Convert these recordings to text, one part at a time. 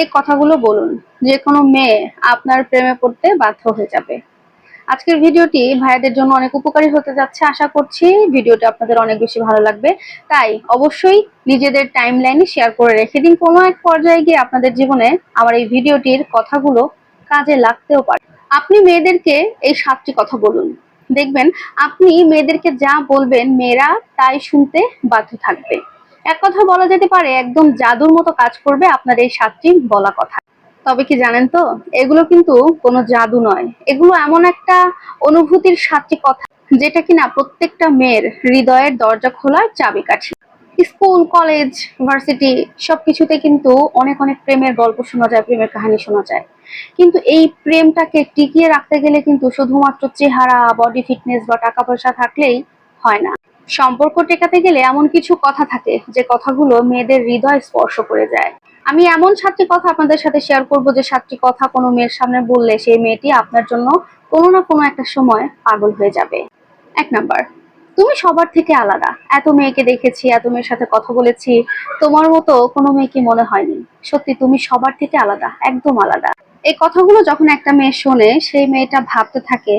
এই কথাগুলো বলুন, যে কোনো মেয়ে আপনার প্রেমে পড়তে বাধ্য হয়ে যাবে। আজকের ভিডিওটি ভাইয়াদের জন্য অনেক উপকারী হতে যাচ্ছে, আশা করছি ভিডিওটি আপনাদের অনেক বেশি ভালো লাগবে। তাই অবশ্যই নিজেদের টাইম লাইনে শেয়ার করে রেখে দিন, কোনো এক পর্যায়ে গিয়ে আপনাদের জীবনে আমার এই ভিডিওটির কথাগুলো কাজে লাগতেও পারে। আপনি মেয়েদেরকে এই সাতটি কথা বলুন। দেখবেন, আপনি মেয়েদেরকে যা বলবেন, মেয়েরা তাই শুনতে বাধ্য থাকবে। এক কথা বলা যেতে পারে, একদম জাদুর মতো কাজ করবে আপনার এই সাতটি বলা কথা। তবে কি জানেন তো, এগুলো কিন্তু কোনো জাদু নয়। এগুলো এমন একটা অনুভূতির সাতটি কথা, যেটা কিনা প্রত্যেকটা মেয়ের হৃদয়ের দরজা খোলার চাবিকাঠি। স্কুল, কলেজ, ভার্সিটি, সবকিছুতে কিন্তু অনেক অনেক প্রেমের গল্প শোনা যায়, প্রেমের কাহিনী শোনা যায়। কিন্তু এই প্রেমটাকে টিকিয়ে রাখতে গেলে কিন্তু শুধুমাত্র চেহারা বডি ফিটনেস বা টাকা পয়সা থাকলেই হয় না। সম্পর্ক টেকাতে গেলে এমন কিছু কথা থাকে যে কথাগুলো মেয়েদের হৃদয় স্পর্শ করে যায়। আমি এমন সাতটি কথা আপনাদের সাথে শেয়ার করব যে সাতটি কথা কোনো মেয়ের সামনে বললে সেই মেয়েটি আপনার জন্য কোনো না কোনো একটা সময় পাগল হয়ে যাবে। এক নাম্বার, তুমি সবার থেকে আলাদা। এত মেয়েকে দেখেছি, এত মেয়ের সাথে কথা বলেছি, তোমার মতো কোনো মেয়েকে মনে হয়নি? সত্যি তুমি সবার থেকে আলাদা, একদম আলাদা। এই কথাগুলো যখন একটা মেয়ে শোনে, সেই মেয়েটা ভাবতে থাকে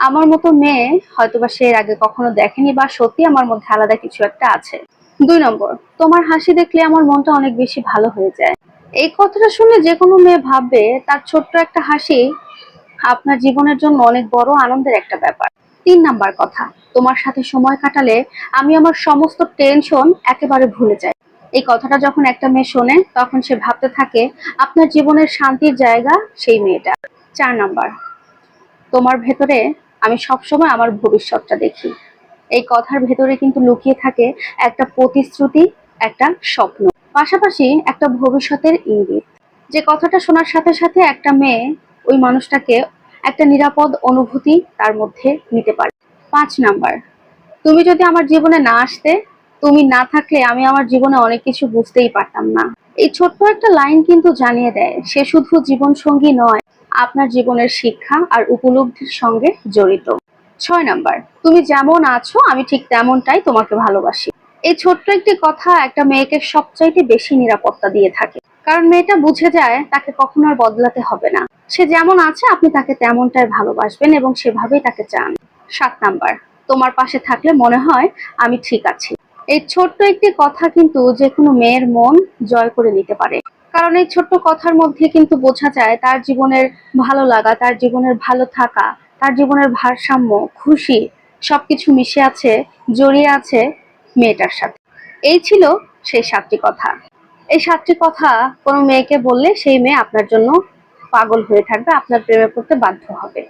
আমার মতো মেয়ে হয়তোবা সে আগে কখনো দেখেনি বা সত্যি আমার মধ্যে আলাদা কিছু একটা আছে। দুই নম্বর, তোমার হাসি দেখলে আমার মনটা অনেক বেশি ভালো হয়ে যায়। এই কথাটা শুনে যে কোনো মেয়ে ভাববে তার ছোট্ট একটা হাসি আপনার জীবনের জন্য অনেক বড় আনন্দের একটা ব্যাপার। তিন নাম্বার কথা, তোমার সাথে সময় কাটালে আমি আমার সমস্ত টেনশন একেবারে ভুলে যাই। এই কথাটা যখন একটা মেয়ে শোনে, তখন সে ভাবতে থাকে, আপনার জীবনের শান্তির জায়গা সেই মেয়েটা। চার নাম্বার, তোমার ভেতরে আমি সবসময় আমার ভবিষ্যৎটা দেখি। এই কথার ভেতরে কিন্তু লুকিয়ে থাকে একটা প্রতিশ্রুতি, একটা স্বপ্ন। পাশাপাশি একটা ভবিষ্যতের ইঙ্গিত। যে কথাটা শোনার সাথে সাথে একটা মেয়ে ওই মানুষটাকে একটা নিরাপদ অনুভূতি তার মধ্যে নিতে পারে। পাঁচ নাম্বার, তুমি যদি আমার জীবনে না আসতে, তুমি না থাকলে আমি আমার জীবনে অনেক কিছু বুঝতেই পারতাম না। এই ছোট্ট একটা লাইন কিন্তু জানিয়ে দেয়, সে শুধু জীবন সঙ্গী নয় আপনার জীবনের শিক্ষা আর উপলব্ধির সঙ্গে জড়িত। ছয় নাম্বার, তুমি যেমন আছো, আমি ঠিক তেমনটাই তোমাকে ভালোবাসি। এই ছোট্ট একটি কথা একটা মেয়েকে সবচাইতে বেশি নিরাপত্তা দিয়ে থাকে। কারণ মেয়েটা বুঝে যায় তাকে কখনো আর বদলাতে হবে না। সে যেমন আছে, আপনি তাকে তেমনটাই ভালোবাসবেন এবং সেভাবেই তাকে চান। সাত নাম্বার, তোমার পাশে থাকলে মনে হয় আমি ঠিক আছি। এই ছোট্ট একটি কথা কিন্তু যে কোনো মেয়ের মন জয় করে নিতে পারে। কারণ এই ছোট্ট কথার মধ্যে কিন্তু বোঝা যায় তার জীবনের ভালো লাগা, তার জীবনের ভালো থাকা, তার জীবনের ভারসাম্য, খুশি সবকিছু মিশে আছে, জড়িয়ে আছে মেয়েটার সাথে। এই ছিল সেই সাতটি কথা। এই সাতটি কথা কোনো মেয়েকে বললে সেই মেয়ে আপনার জন্য পাগল হয়ে থাকবে, আপনার প্রেমে পড়তে বাধ্য হবে।